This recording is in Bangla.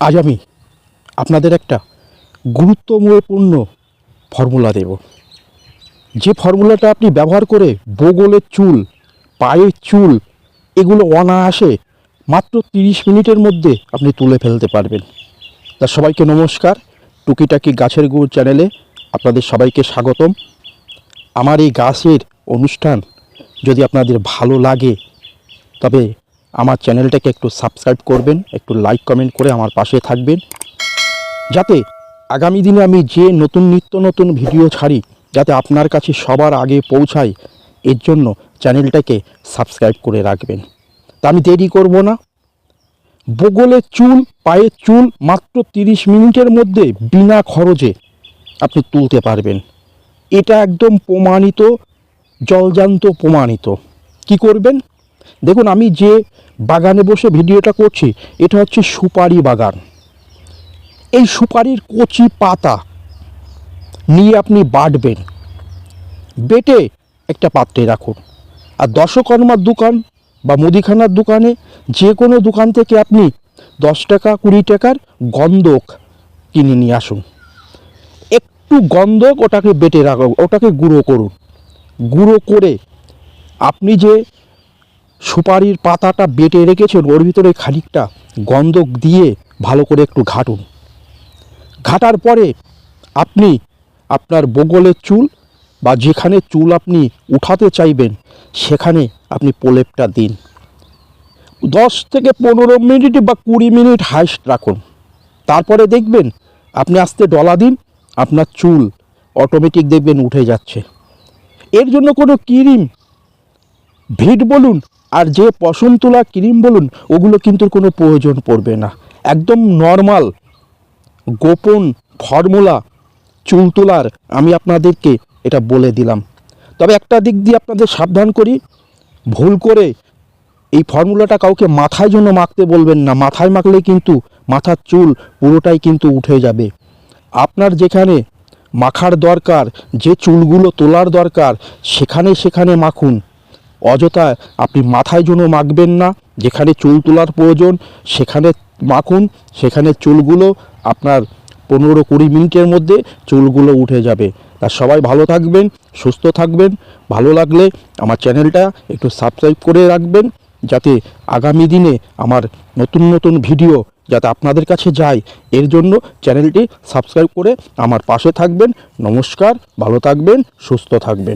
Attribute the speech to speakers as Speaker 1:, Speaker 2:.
Speaker 1: আজ আমি আপনাদের একটা গুরুত্বপূর্ণ ফর্মুলা দেব। যে ফর্মুলাটা আপনি ব্যবহার করে বগলের চুল, পায়ের চুল এগুলো অনায়াসে মাত্র তিরিশ মিনিটের মধ্যে আপনি তুলে ফেলতে পারবেন। তা সবাইকে নমস্কার। টুকিটাকি গাছের গুড় চ্যানেলে আপনাদের সবাইকে স্বাগতম। আমার এই গাছের অনুষ্ঠান যদি আপনাদের ভালো লাগে, তবে আমার চ্যানেলটাকে একটু সাবস্ক্রাইব করবেন, একটু লাইক কমেন্ট করে আমার পাশে থাকবেন। যাতে আগামী দিনে আমি যে নতুন নিত্য নতুন ভিডিও ছাড়ি, যাতে আপনার কাছে সবার আগে পৌঁছায়, এর জন্য চ্যানেলটাকে সাবস্ক্রাইব করে রাখবেন। তা আমি দেরি করব না। বগলের চুল, পায়ের চুল মাত্র তিরিশ মিনিটের মধ্যে বিনা খরচে আপনি তুলতে পারবেন। এটা একদম প্রমাণিত, জলজান্ত প্রমাণিত। কি করবেন? দেখুন, আমি যে বাগানে বসে ভিডিওটা করছি, এটা হচ্ছে সুপারি বাগান। এই সুপারির কচি পাতা নিয়ে আপনি বাটবেন। বেটে একটা পাত্রে রাখুন। আর দশকর্মার দোকান বা মুদিখানার দোকানে যে কোনো দোকান থেকে আপনি দশ টাকা, কুড়ি টাকার গন্ধক কিনে নিয়ে আসুন। একটু গন্ধক ওটাকে বেটে রাখুন, ওটাকে গুঁড়ো করুন। গুঁড়ো করে আপনি যে সুপারির পাতাটা বেটে রেখেছেন, ওর ভিতরে খানিকটা গন্ধক দিয়ে ভালো করে একটু ঘাটুন। ঘাটার পরে আপনি আপনার বগলের চুল বা যেখানে চুল আপনি উঠাতে চাইবেন, সেখানে আপনি প্রলেপটা দিন। দশ থেকে পনেরো মিনিট বা কুড়ি মিনিট হাইস্ট রাখুন। তারপরে দেখবেন আপনি আস্তে ডলা দিন, আপনার চুল অটোমেটিক দেখবেন উঠে যাচ্ছে। এর জন্য কোনো ক্রিম, ভিট বলুন আর যে পশম তোলা, ক্রিম বলুন, ওগুলো কিন্তু কোনো প্রয়োজন পড়বে না। একদম নর্মাল গোপন ফর্মুলা চুল তোলার আমি আপনাদেরকে এটা বলে দিলাম। তবে একটা দিক দিয়ে আপনাদের সাবধান করি, ভুল করে এই ফর্মুলাটা কাউকে মাথায় জন্য মাখতে বলবেন না। মাথায় মাখলে কিন্তু মাথার চুল পুরোটাই কিন্তু উঠে যাবে। আপনার যেখানে মাখার দরকার, যে চুলগুলো তোলার দরকার, সেখানে সেখানে মাখুন। অযথা আপনি মাথায় জন্য মাখবেন না, যেখানে চুল তোলার প্রয়োজন, সেখানে মাখুন, সেখানে চুলগুলো আপনার পনেরো কুড়ি মিনিটের মধ্যে চুলগুলো উঠে যাবে। তা সবাই ভালো থাকবেন, সুস্থ থাকবেন। ভালো লাগলে আমার চ্যানেলটা একটু সাবস্ক্রাইব করে রাখবেন, যাতে আগামী দিনে আমার নতুন নতুন ভিডিও যাতে আপনাদের কাছে যায়। এর জন্য চ্যানেলটি সাবস্ক্রাইব করে আমার পাশে থাকবেন। নমস্কার, ভালো থাকবেন, সুস্থ থাকবেন।